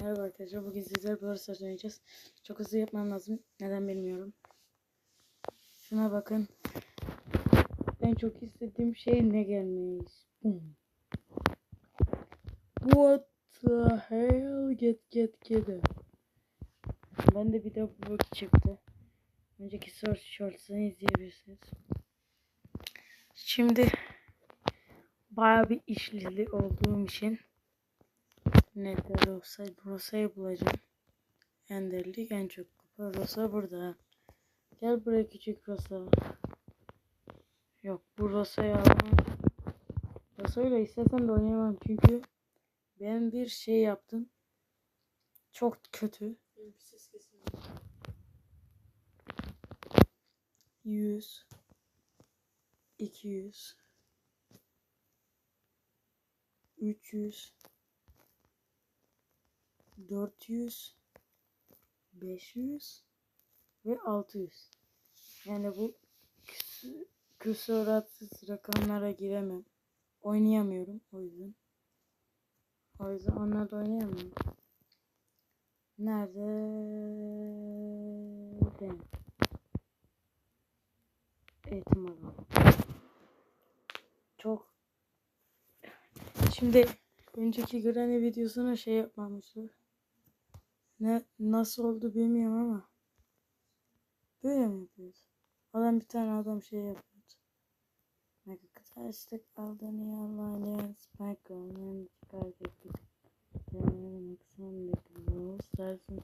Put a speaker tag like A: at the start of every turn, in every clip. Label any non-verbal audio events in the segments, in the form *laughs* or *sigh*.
A: Merhaba arkadaşlar. Bugün sizlerle Brawl Stars oynayacağız. Çok hızlı yapmam lazım. Neden bilmiyorum. Şuna bakın. En çok istediğim şey ne gelmiş. What the hell? Get get get. Ben de bir de bu çıktı. Önceki source shorts'ını izleyebilirsiniz. Şimdi bayağı bir işli olduğum için Neler olsa Rosa'yı bulacağım. Enderlik en çok kupa. Rosa burada. Gel buraya küçük Rosa. Yok bu Rosa'yı alamam. Rosa'yla istesem de oynayamam çünkü ben bir şey yaptım. Çok kötü.
B: Benim bir ses kesin.
A: 100 200 300 400 500 ve 600 yani bu küsuratsız rakamlara giremem. Oynayamıyorum o yüzden. O yüzden onlarla oynayamıyorum. Nerede? Ben eğitim. Çok. Şimdi önceki Granny videosuna şey yapmamışlar. Ne nasıl oldu bilmiyorum ama böyle mi yapıyoruz? Adam bir tane adam şey yapıyordu. Mega Kıtaştık aldığını yalaylayan Spike Girl'ın çıkardık. Denemek sonundaki Brawl Stars'ın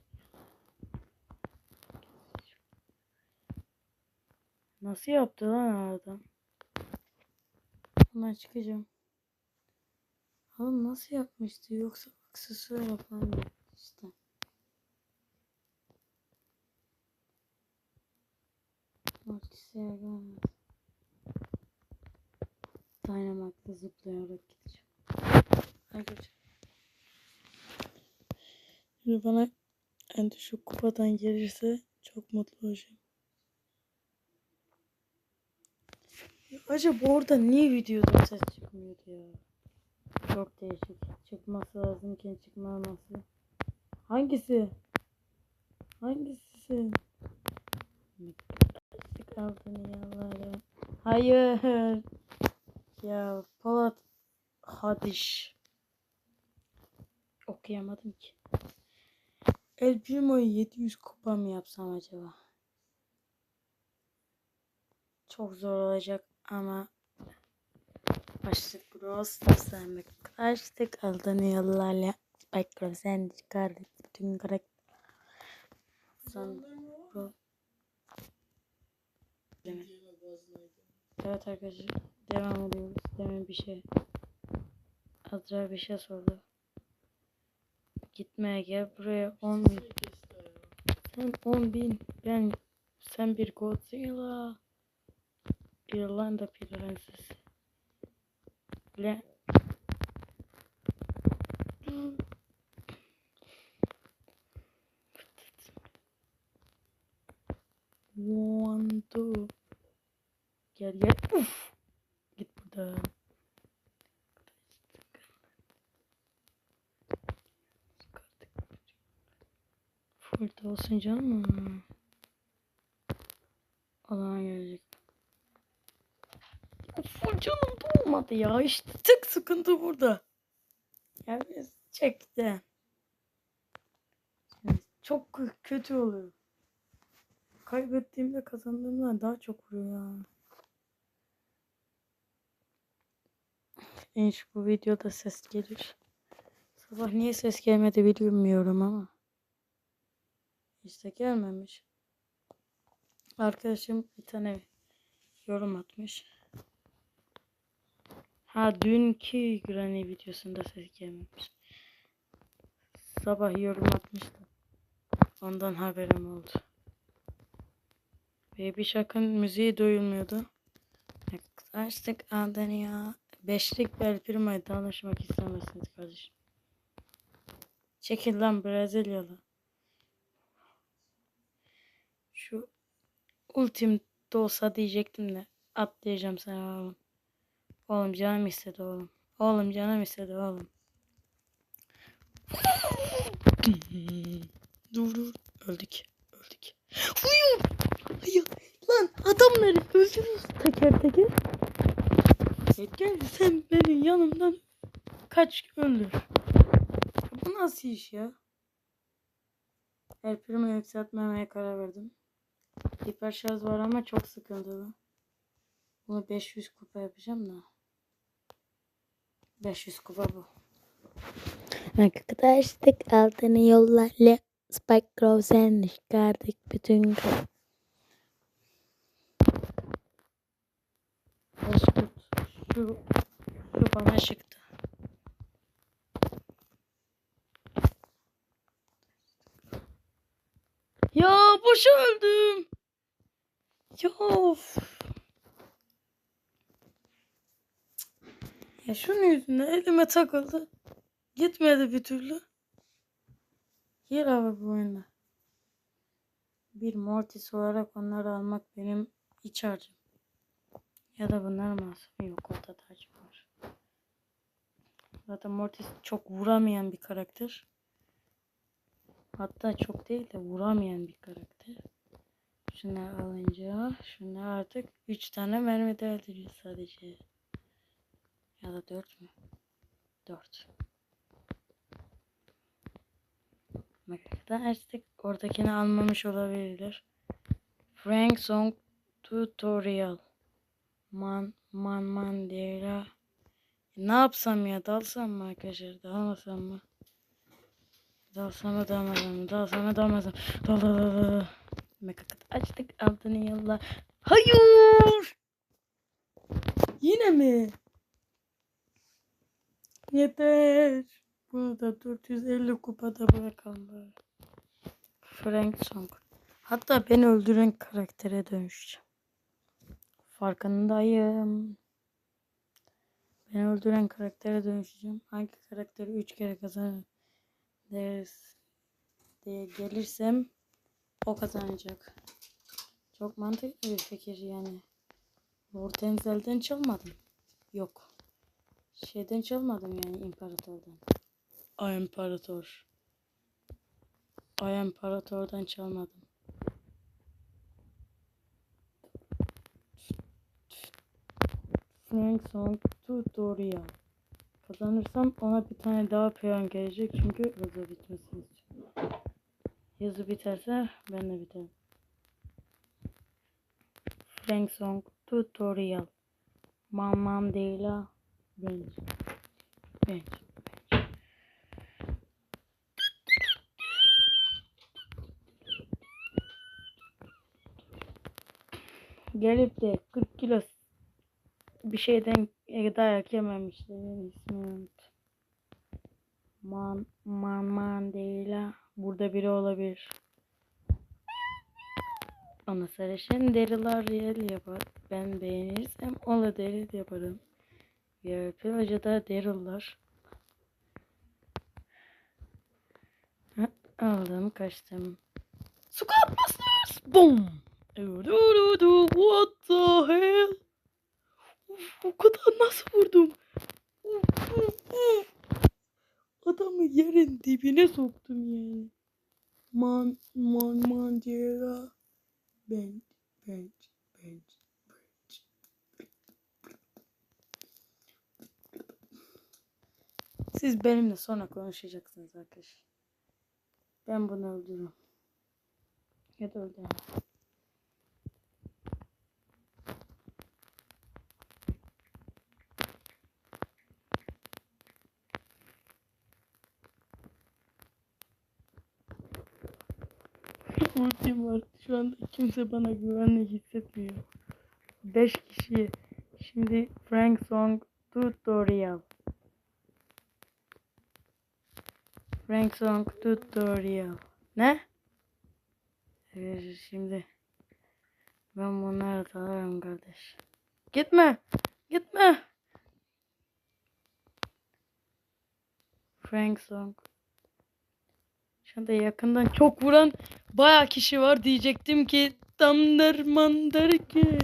A: Nasıl yaptı lan adam? Hemen çıkacağım. Oğlum nasıl yapmıştı yoksa aksesuar yapan mı? işte. Mortis'e gelmez. Dynamite'la zıplayarak gideceğim. Arkadaşlar. Şimdi bana en düşük kupadan gelirse çok mutlu olacağım. Ya acaba orada niye videoda ses çıkmıyordu ya? Çok değişik. Çıkması lazımken çıkmaması. Hangisi? Hangisi? Açtık altını yalar ya. Hayır. Ya Polat Hadiş. Okuyamadım ki. El Primo'yu 700 kupa mı yapsam acaba? Çok zor olacak ama başlık Brawl Stars'a Başlık aldığını yollarla Spike sen çıkardık bütün karakter. Son bu. Demin. Evet arkadaşlar devam ediyoruz. Demin bir şey. Azra bir şey sordu. Gitmeye gel buraya 10 bin.
B: Şey ya.
A: Sen 10 bin. Ben sen bir Godzilla. İrlanda prensesi. Le Two. Gel gel. Uf. Git buradan. Full olsun canım. Alan gelecek. Full canım da olmadı ya. İşte tık sıkıntı burada. Ya biz çekti. Yani çok kö- kötü oluyor. Kaybettiğimde kazandığımdan daha çok vuruyor ya. İnş bu videoda ses gelir. Sabah niye ses gelmedi bilmiyorum ama. İşte gelmemiş. Arkadaşım bir tane yorum atmış. Ha dünkü Granny videosunda ses gelmemiş. Sabah yorum atmıştı. Ondan haberim oldu. Baby Shark'ın müziği duyulmuyordu. Açtık adını ya. Beşlik bel primayı tanışmak istemezsiniz kardeşim. Çekil lan Brezilyalı. Şu ultim de olsa diyecektim de atlayacağım sana oğlum. Oğlum canım istedi oğlum. Oğlum canım istedi oğlum. *laughs* Dur dur. Öldük. Öldük. Hayır. Hayır. Lan adamları öldürürüz teker teker. Gel sen benim yanımdan kaç öldür. Bu nasıl iş ya? El primo yükseltmemeye karar verdim. Hiper şarj var ama çok sıkıntılı. Bunu 500 kupa yapacağım da. 500 kupa bu.
B: Arkadaşlık altını yollarla Spike Grove'den çıkardık bütün gün.
A: Şu, şu bana çıktı. Ya boşa öldüm. Ya of. Ya şunun yüzünden elime takıldı. Gitmedi bir türlü. Yer abi bu oyunda. Bir Mortis olarak onları almak benim iç harcım. Ya da bunlar mı alsam? Yok orada tacım var. Zaten Mortis çok vuramayan bir karakter. Hatta çok değil de vuramayan bir karakter. Şunları alınca şunlar artık 3 tane mermi değerdiriyor sadece. Ya da 4 mü? 4. Bakın artık oradakini almamış olabilirler. Frank Song Tutorial. Man man Mandela. Ne yapsam ya? Dalsam mı arkadaşlar? Dalmasam mı? Dalsam mı dalmasam mı? Dalsam mı dalmasam mı? Dal dal dal dal. Mekakat açtık altını yalla. Hayır! Yine mi? Yeter. Bunu da 450 kupada bırakalım böyle. Frank Song. Hatta beni öldüren karaktere dönüşeceğim. Farkındayım. Beni öldüren karaktere dönüşeceğim. Hangi karakteri 3 kere kazanır deriz diye gelirsem o kazanacak. Çok mantıklı bir fikir yani. Vortenzel'den çalmadım. Yok. Şeyden çalmadım yani imparatordan. Ay imparator. Ay imparatordan çalmadım. Frank Song Tutorial. Kazanırsam ona bir tane daha peyon gelecek çünkü hızlı bitmesini istiyorum. Yazı biterse ben de biterim. Frank Song Tutorial. Man Mandela Bench. Bench. Gelip de 40 kilo bir şeyden dayak yememişler. İsmini unuttum. Man, man, Mandela. Burada biri olabilir. Ona sarışın deriler real yapar. Ben beğenirsem ona deri yaparım. Bir plajada deriler. Ha, Aldım kaçtım. Squad Busters! Boom! What the hell? O kadar nasıl vurdum? Adamı yerin dibine soktum yani. Man, man, Mandela. Bench, bench, bench, bench. Siz benimle sonra konuşacaksınız arkadaşlar. Ben bunu öldürürüm. Ya da öldürürüm. Ultim var. Şu anda kimse bana güvenli hissetmiyor. 5 kişi. Şimdi Frank Song Tutorial. Frank Song Tutorial. Ne? Şimdi ben bunları tanırım kardeş. Gitme. Gitme. Frank Song. Şu anda yakından çok vuran baya kişi var diyecektim ki damdır mandarken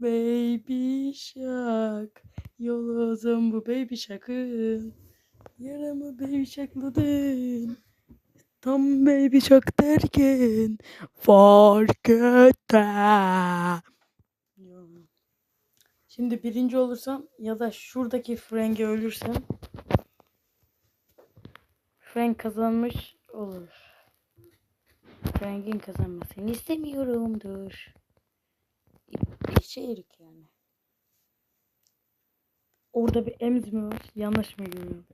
A: Baby Shark Yol uzun bu Baby Shark'ın Yaramı Baby Shark'ladın Tam baby çok derken fark ettim. Şimdi birinci olursam ya da şuradaki Frank'e ölürsem Frank kazanmış olur. Frank'in kazanmasını istemiyorumdur. Şey erik yani. Orada bir emz mi var? Yanlış mı görüyorum?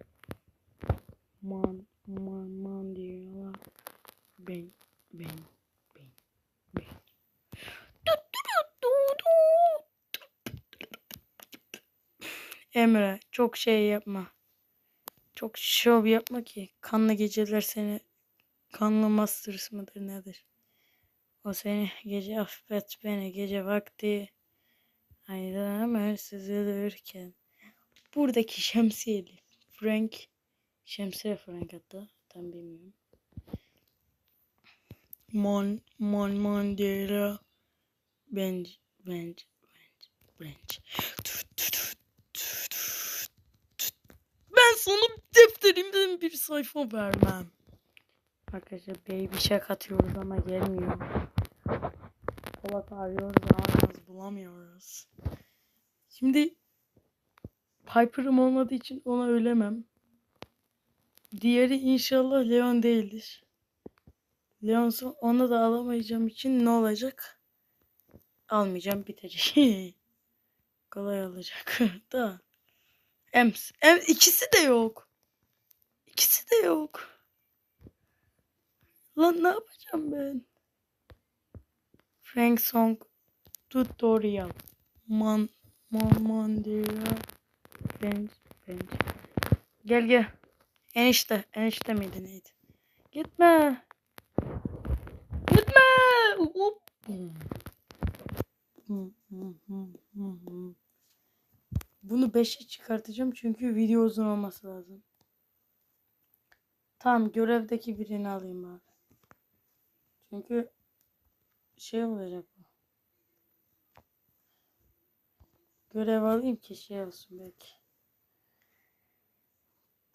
A: Man, man, man diyorlar. Ben, ben, ben, ben. Emre çok şey yapma. Çok şov yapma ki. Kanlı geceler seni kanlı masters mıdır nedir? O seni gece affet beni gece vakti. Aydan ömür süzülürken. Buradaki şemsiyeli Frank Şemsiye Frank hatta tam bilmiyorum. Mon mon Mandela tut, tut, tut, tut. Ben sana defterimden bir sayfa vermem. Arkadaşlar baby şak atıyoruz ama gelmiyor. Polat arıyoruz aramaz bulamıyoruz. Şimdi Piper'ım olmadığı için ona ölemem. Diğeri inşallah Leon değildir. Leon'sa onu da alamayacağım için ne olacak? Almayacağım bitecek. *laughs* Kolay olacak *laughs* da. Ems. Ems ikisi de yok. İkisi de yok. Lan ne yapacağım ben? Frank Song Tutorial. Man man man diyor. Bench bench. Gel gel. Enişte. Enişte miydi neydi? Gitme. Gitme. Hop. Bunu 5'e çıkartacağım çünkü video uzun olması lazım. Tamam görevdeki birini alayım abi. Çünkü şey olacak bu. Görev alayım ki şey olsun belki.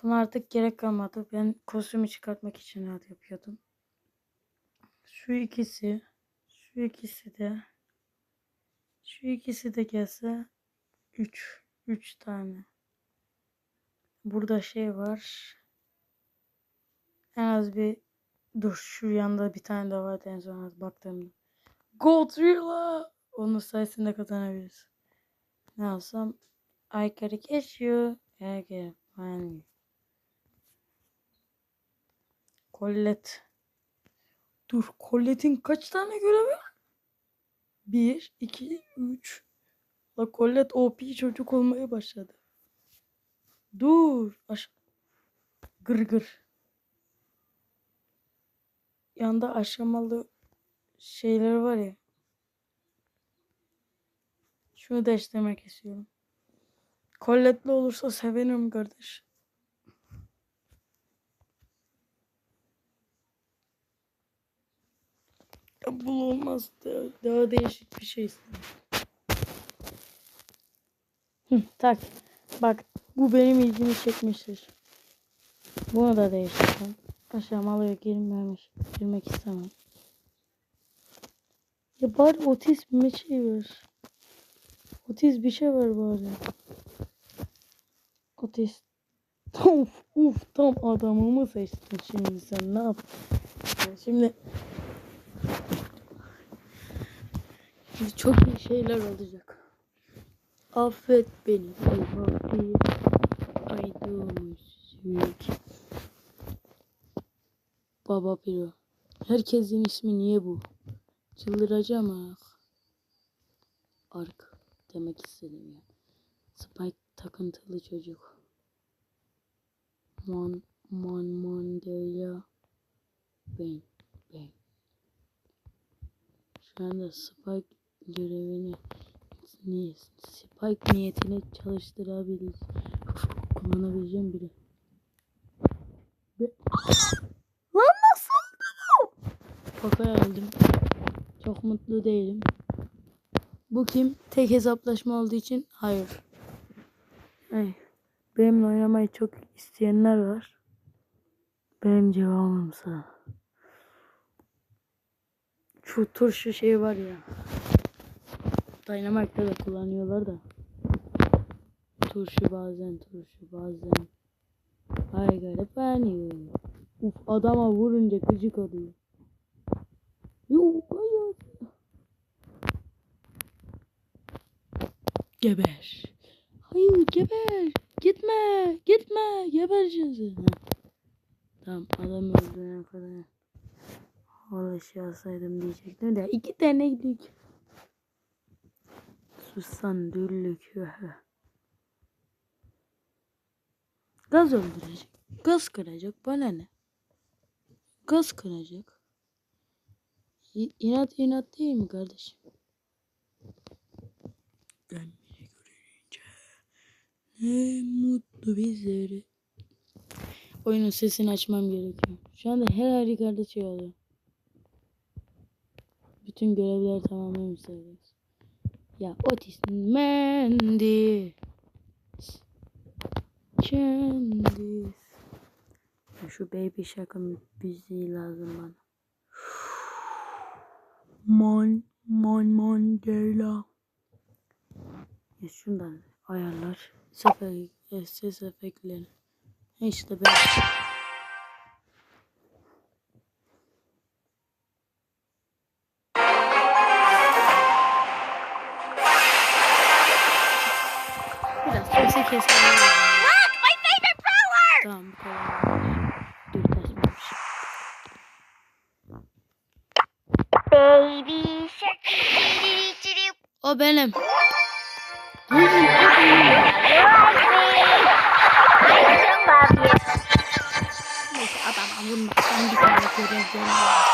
A: Buna artık gerek kalmadı. Ben kostümü çıkartmak için rahat yapıyordum. Şu ikisi. Şu ikisi de. Şu ikisi de gelse. 3. 3 tane. Burada şey var. En az bir dur şu yanda bir tane daha vardı en son baktığımda. Godzilla. Onun sayesinde kazanabiliriz. Ne alsam? I gotta get you. I gotta find you. Dur Colette'in kaç tane görevi var? 1, 2, 3. La Colette OP çocuk olmaya başladı. Dur. Aş gır gır. Yanda aşamalı şeyler var ya. Şunu değiştirmek istiyorum. Colette'li olursa sevinirim kardeş. Ya bu olmaz. Daha, daha değişik bir şey istedim. Tak. Bak bu benim ilgimi çekmiştir. Bunu da değiştireceğim. Aşamalıya girmemiş. Girmek istemem. Ya bari otizm bir şey var. Otiz bir şey var bari. Otist. Uf uf tam adamımı seçtin şimdi sen ne yap? Şimdi Şimdi çok iyi şeyler olacak. Affet beni. Eyvah Aydınlık. Baba Piro. Herkesin ismi niye bu? Çıldıracağım ah. Ark demek istedim ya. Spike takıntılı çocuk. Mon Mon Mandela. Ben ben. Şu anda Spike görevini ni Spike niyetine çalıştırabiliriz. Kullanabileceğim biri. Ve... Lan nasıl oldu bu? Kafaya aldım. Çok mutlu değilim. Bu kim? Tek hesaplaşma olduğu için hayır. Ay, benimle oynamayı çok isteyenler var. Benim cevabımsa Şu turşu şey var ya. Dynamite'da da kullanıyorlar da. Turşu bazen turşu bazen. Ay garip ben Uf adama vurunca gıcık oluyor. Yok hayır. Geber. Hayır geber. Gitme. Gitme. Gebereceğiz. Ha. Tamam adam öldürene kadar. Orada şey alsaydım diyecektim de iki tane gidik. Susan düllük. Gaz öldürecek. Gaz kıracak. Bana ne? Gaz kıracak. İnat inat değil mi kardeşim? Kendini görünce ne mutlu bizleri. Oyunun sesini açmam gerekiyor. Şu anda her harikarda şey oluyor. Bütün görevler tamamlamış sayılırız. Ya Otis Mendy. Candice. Şu baby şaka müziği lazım bana. Mon, mon, Mandela. Ya şundan ayarlar. Sefer, ses efektleri. İşte ben. Tane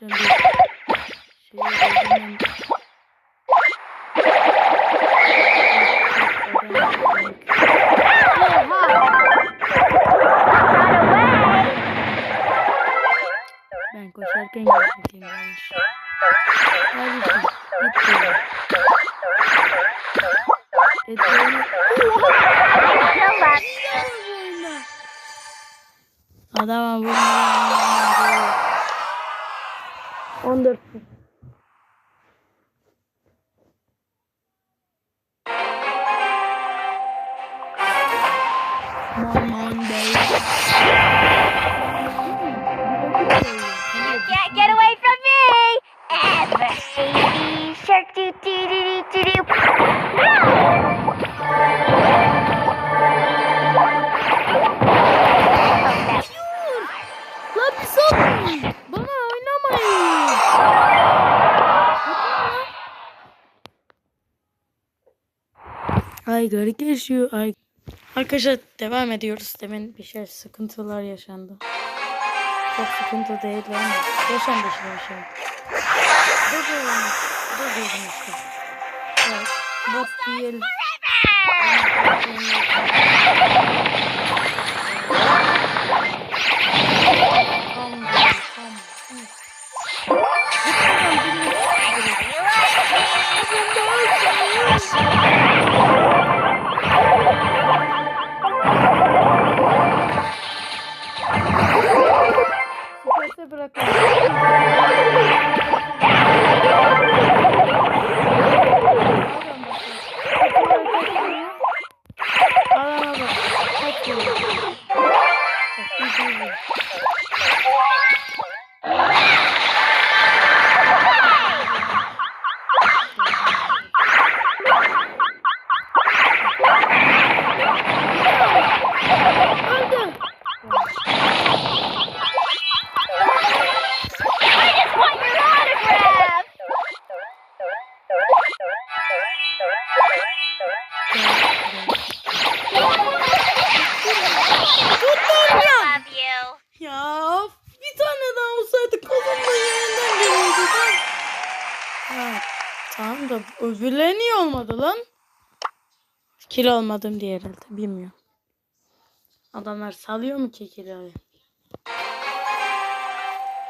A: Ben Garip geçiyor. Ay. Arkadaşlar devam ediyoruz. Demin bir şey sıkıntılar yaşandı. Çok sıkıntı değil ama yaşandı işte bir şey. Durdurdum. Durdurdum işte. Evet. Bot değil. Kurtarmıyorum. Ya bir tane daha olsaydı kolumda yerinden geliyordu lan. Tamam da öbürleri niye olmadı lan? Kil almadım diye herhalde bilmiyorum. Adamlar salıyor mu ki kiloyu?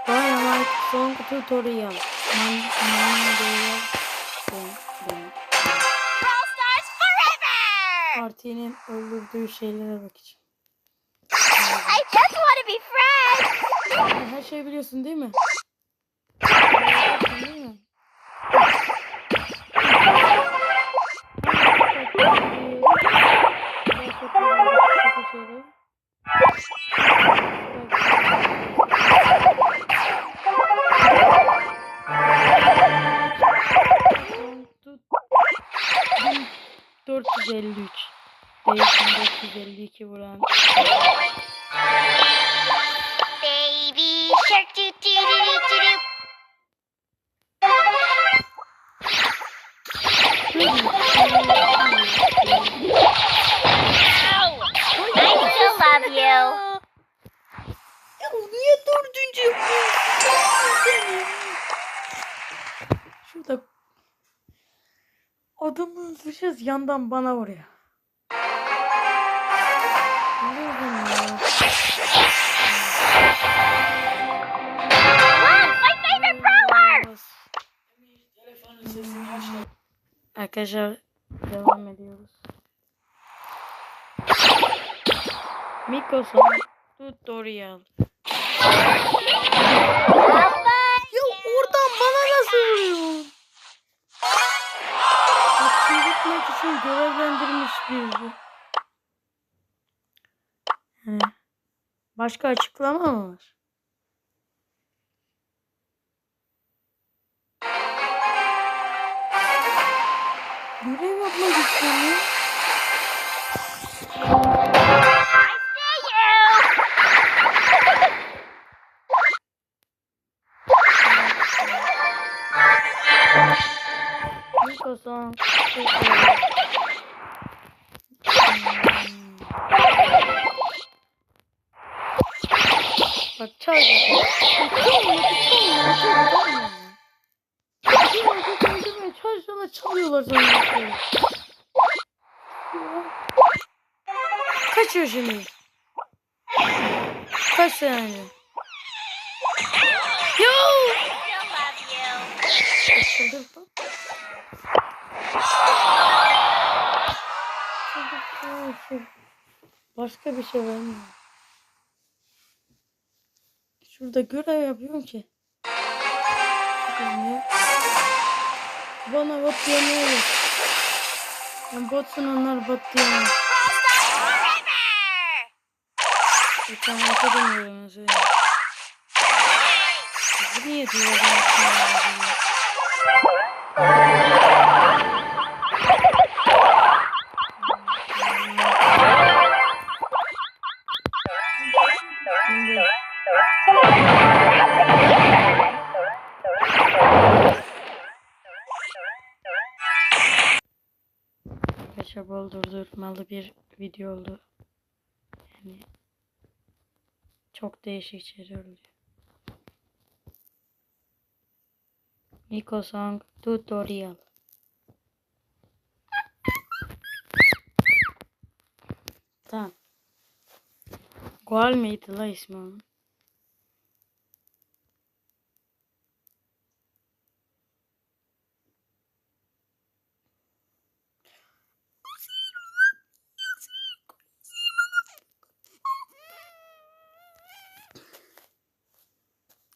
A: Vay ama son kutu toru
C: yap. Man, man,
A: Parti'nin öldürdüğü şeylere bakacağım.
C: I just want to be friends!
A: Her şeyi biliyorsun değil mi? Biliyorsun değil mi? Öldüreceğiz yandan bana vuruyor. Arkadaşlar devam ediyoruz. Microsoft Tutorial. Ya oradan bana nasıl vuruyor? Çürütmek için görevlendirmiş bizi. Başka açıklama mı var? Görev yapmak istiyorum. Başka bir şey vermiyor. Şurada görev yapıyorum ki. Bana bot diyemiyor. Ben botsun onlar bot! Bir tane yapamıyorum onu söyleyeyim. Bu niye diyor bir video oldu. Yani çok değişik şeyler oluyor. Miko Song Tutorial. Tamam. Goal mıydı la ismi onun?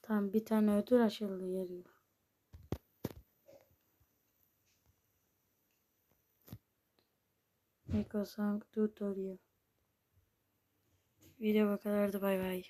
A: Tamam bir tane ödül açıldı yeri. Miko Song Tutorial. Video bu kadardı bay bay.